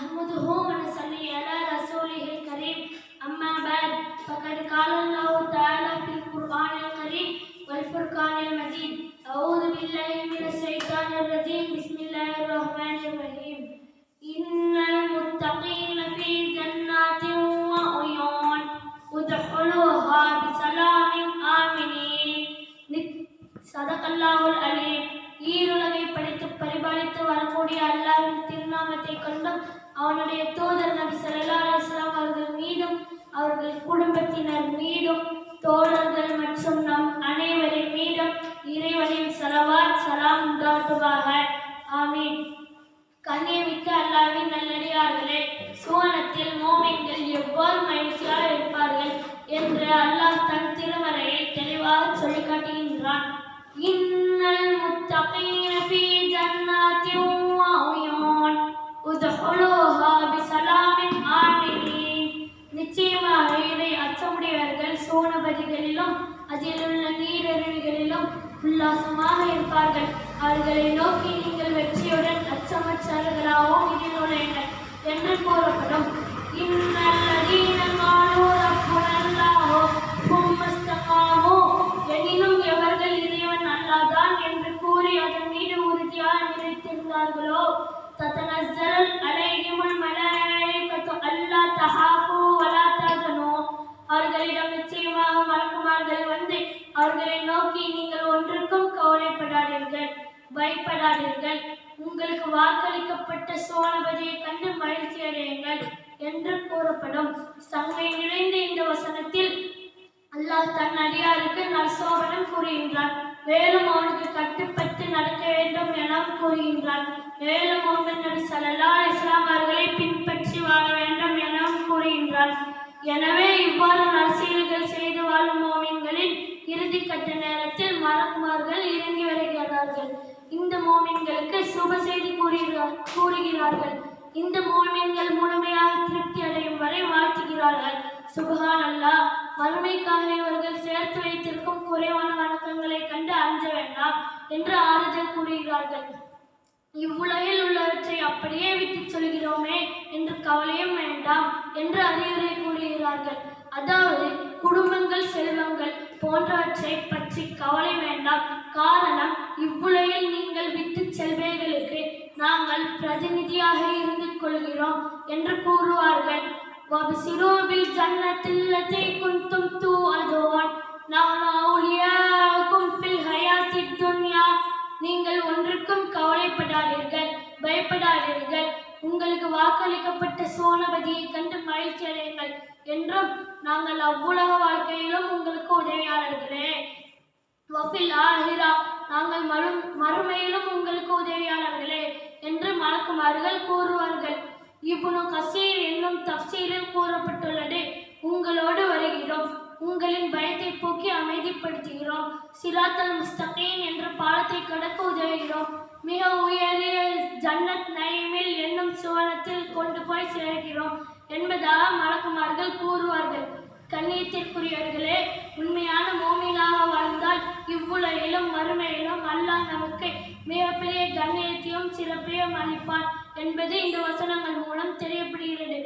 نحمده ونصلي على رسوله الكريم أما بعد فقد قال الله تعالى في القرآن الكريم والفرقان المجيد أعوذ بالله من الشيطان الرجيم بسم الله الرحمن الرحيم إن المتقين في جنات وعيون ادخلوها بسلام آمنين சதகல்லாஹுல் அலீம் ஈருலகை படைத்து பரிபாலித்து வரக்கூடிய அல்லாஹ்வின் திருநாமத்தை கொண்டும் அவனுடைய தூதர் நபி சல்லா அலிஸ்லாம் அவர்கள் மீதும் அவர்கள் குடும்பத்தினர் மீதும் தோழர்கள் மற்றும் நம் அனைவரின் மீதும் இறைவனின் சலவாத் சலாம் உண்டாட்டுவாக ஆமீன். கண்ணியமிக்க அல்லாவின் நல்லடியார்களே சுவனத்தில் மோமின்கள் எவ்வாறு மகிழ்ச்சியாக இருப்பார்கள் என்று அல்லாஹ் தன் திருமறையை தெளிவாக சொல்லி காட்டுகின்றான். சோனபதிகளிலும் அதில் உள்ள நீரருவிகளிலும் உல்லாசமாக இருப்பார்கள். அவர்களை நோக்கி நீங்கள் வெற்றியுடன் அச்சமற்றவர்களாகவும் இதில் நுழையுங்கள் என்று கூறப்படும். அவர்கள் வந்து அவர்களை நோக்கி நீங்கள் ஒன்றுக்கும் கவலைப்படாதீர்கள் பயப்படாதீர்கள். உங்களுக்கு வாக்களிக்கப்பட்ட சோனபதியை கண்டு மகிழ்ச்சி அடையுங்கள் என்று கூறப்படும். சங்கை நிறைந்த இந்த வசனத்தில் அல்லாஹ் தன் அடியாருக்கு நற்சோபனம் கூறுகின்றான். மேலும் அவனுக்கு கட்டுப்பட்டு நடக்க வேண்டும் என கூறுகின்றான். மேலும் அவன் நபி ஸல்லல்லாஹு அவர்களை பின்பற்றி வாழ வேண்டும் எனவும் கூறுகின்றான். எனவே இவ்வாறு நற்செயல்கள் செய்து வாழும் கட்ட நேரத்தில் மலக்குமார்கள் இறங்கி வருகிறார்கள். இந்த மோமின்களுக்கு சுப செய்தி கூறுகிறார் கூறுகிறார்கள். இந்த மோமின்கள் முழுமையாக திருப்தி அடையும் வரை வாழ்த்துகிறார்கள். சுபகான் அல்லா மறுமைக்காக இவர்கள் சேர்த்து வைத்திருக்கும் குறைவான வணக்கங்களை கண்டு அஞ்ச வேண்டாம் என்று ஆறுதல் கூறுகிறார்கள். இவ்வுலகில் உள்ளவற்றை அப்படியே விட்டுச் சொல்கிறோமே என்று கவலையும் வேண்டாம் என்று அறிவுரை கூறுகிறார்கள் அதாவது குடும்பங்கள் செல்வங்கள் போன்றவற்றை பற்றி கவலை வேண்டாம் காரணம் இவ்வுலகில் நீங்கள் விட்டுச் செல்வைகளுக்கு நாங்கள் பிரதிநிதியாக இருந்து கொள்கிறோம் என்று கூறுவார்கள் وَابْشِرُوا بِالْجَنَّةِ الَّتِي كُنْتُمْ تُوعَدُونَ نَحْنُ أَوْلِيَاؤُكُمْ பயப்படாதீர்கள் பயப்படாதீர்கள். உங்களுக்கு வாக்களிக்கப்பட்ட சோனபதியை கண்டு மகிழ்ச்சி அடையுங்கள் என்றும் நாங்கள் அவ்வுலக வாழ்க்கையிலும் உங்களுக்கு உதவியாளர்களே. வஃபில் ஆஹிரா நாங்கள் மறு மறுமையிலும் உங்களுக்கு உதவியாளர்களே என்று மலக்குமார்கள் கூறுவார்கள். இப்னு கசீர் என்னும் தப்சீரில் கூறப்பட்டுள்ளது உங்களோடு வருகிறோம் உங்களின் பயத்தை போக்கி அமைதிப்படுத்துகிறோம். சிராத்தல் முஸ்தக் என்ற பாலத்தை கடக்க உதவுகிறோம். மிக உயரிய ஜன்னத் நயமில் என்னும் சுவனத்தில் கொண்டு போய் சேர்கிறோம் என்பதாக மலக்குமார்கள் கூறுவார்கள். கண்ணியத்திற்குரியவர்களே உண்மையான மோமீனாக வாழ்ந்தால் இவ்வுலகிலும் மறுமையிலும் அல்லாஹ் நமக்கு மிகப்பெரிய கண்ணியத்தையும் சிறப்பையும் அளிப்பார் என்பது இந்த வசனங்கள் மூலம் தெரியப்படுகிறது.